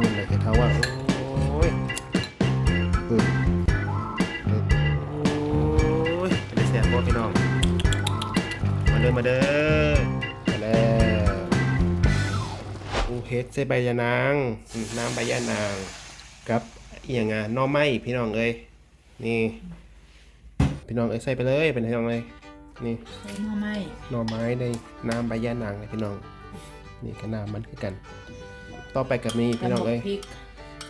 นู่นเลยเขาว่าโอ้ยอืออือโอ้ยเป็นแสบบ่พี่น้อง มาเด้อมาเด้อมาแล้วอูเฮดใส่ใบยะนางน้ำใบยะนางกับอียังอะนอไม้พี่น้องเอ้ยนี่ พี่น้องเอ้ยใส่ไปเลยเป็นพี่น้องเลยนี่ใส่หม้อไม้น่อไม้ในน้ำใบยานางเลยพี่น้อง นี่ก็น้ำมันคือกัน ต่อไปกับนี่พี่น้องเอ้ย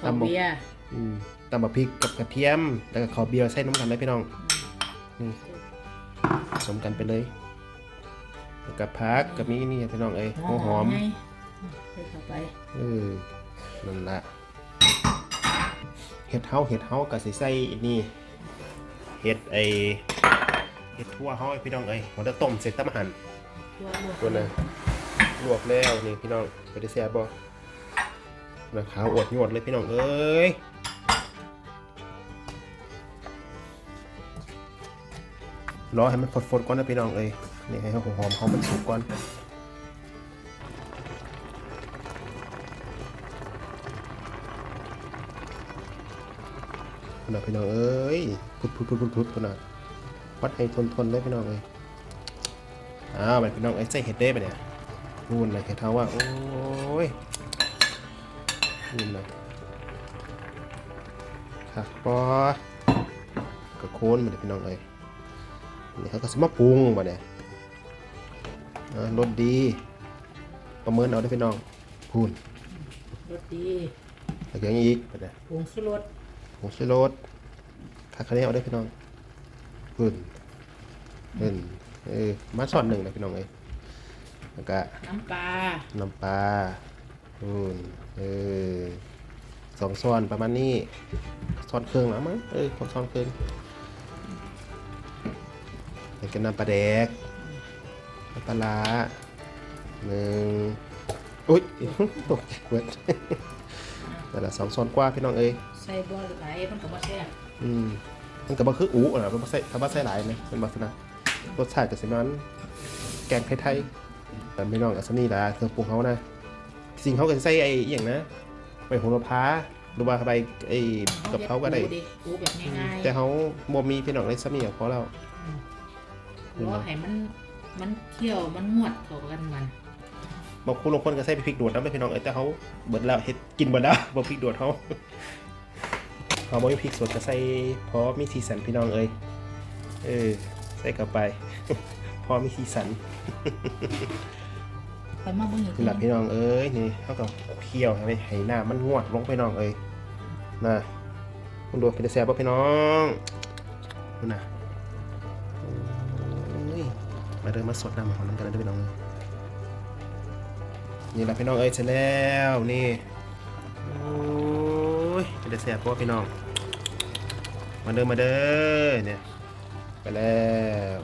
ตำบักพริกตำบักข้าวเบียร์อืมตำบะพริกกับกระเทียม แล้วก็ขอเบียร์ใส่น้ำกันเลยพี่น้อง นี่ผสมกันไปเลยแล้วกับพักกับนี่นี่พี่น้องเอ้ยหัวหอม ไงใส่เข้าไปเออ นั่นละเห็ดเฮาเห็ดเฮากับใส่ใส่นี่ เห็ดไอเห็ดทั่วเฮาไอ้พี่น้องเอ้ยหัวตะต้มเสร็จตะมหันตัวลวกตัวน่ะลวกแล้วนี่พี่น้องไปได้แซ่บบ่ นะขาวอดหยวดเลยพี่น้องเอ้ยรอให้มันฟดๆก่อนนะพี่น้องเอ้ยนี่ให้หอมๆเขามันสุกก่อนนะพี่น้องเอ้ยพุดพุดพุดพุดพุดตัวน่ะวัดให้ทนทนๆเลยพี่น้องเอ้ยอ้าวมันพี่น้องไอ้ใส่เห็ดได้ปะเนี่ยพูนเลยเห็ดเท้าว่าโอ้ย พูนเลยครับปอกระโคนมันพี่น้องเอ้ยนี่เขาก็สมาปรุงมาเนี่ยอ่ารสดี ประเมินเอาได้อพี่น้องพูนรสดีแล้วก็อยังอีกปะเนี่ยผงชูรสผงชูรสคักคะแนนเอาได้อพี่น้องพูนเห็นเออมาสอนหนึ่งนะพี่น้องเอ้ยแล้วก็น้ำปลา น้ำปลา อืนเออสองซ้อนประมาณนี้ซ้อนเครื่องแล้วมั้งเออคนซ้อนเครื่องแล้วก็น้ำปลาแดกน้ำปลาร้าหนึ่งอุ้ยตกใจเว้ยนั่นแหละสองซ้อนกว่าพี่น้องเอ้ยใส่บัวไหลายมันก็บ่แซ่บอืมมันก็บ่คืออู๋นะมันบ่ใส่ถ้าว่าใส่หลายนะเป็นลักษณะรสชาติก็สิมันแกงไทยๆแต่ไม่น้องอัศนีล่ะเครื่องปรุงเขานะ จริงๆเขาก็สิใส่ไอ้อหย่างนะใบโหระพาหรือว่าใบไอ้กับเขาก็ได้ฮ็อูอูแบบง่ายๆแต่เขาบ่มีพี่น้องได้ซ้ำนี่พอแล้วรอให้มันมันเคี่ยวมันงวดเข้ากันมันบางคนบางคนก็ใส่พริกโดดนำไปพี่น้องเอ้ยแต่เขาเบิดแล้วเฮ็ดกินเบิดแล้วบ่พริกโดดเขาเขาบ่มีพริกสดก็ใส่พอมีสีสันพี่น้องเอ้ยเออใส่เข้าไป พอมีสีสัน ไปมาเบิ่งอีกนี่แหละพี่น้องเอ้ยนี่เขาก็เคี่ยวให้ให้น้ำมันงวดลงไปน้องเอ้ยนะมันดูเป็นแซ่บป่ะพี่น้องนู่นนะโอ้ยมาเดินมาสดน้ำของน้ำกันเลยเด้อพี่น้องเอ้ยนี่แหละพี่น้องเอ้ยเสร็จแล้วนี่โอ้ยเป็นแซ่บป่ะพี่น้องมาเดินมาเด้อเนี่ยไปแล้ว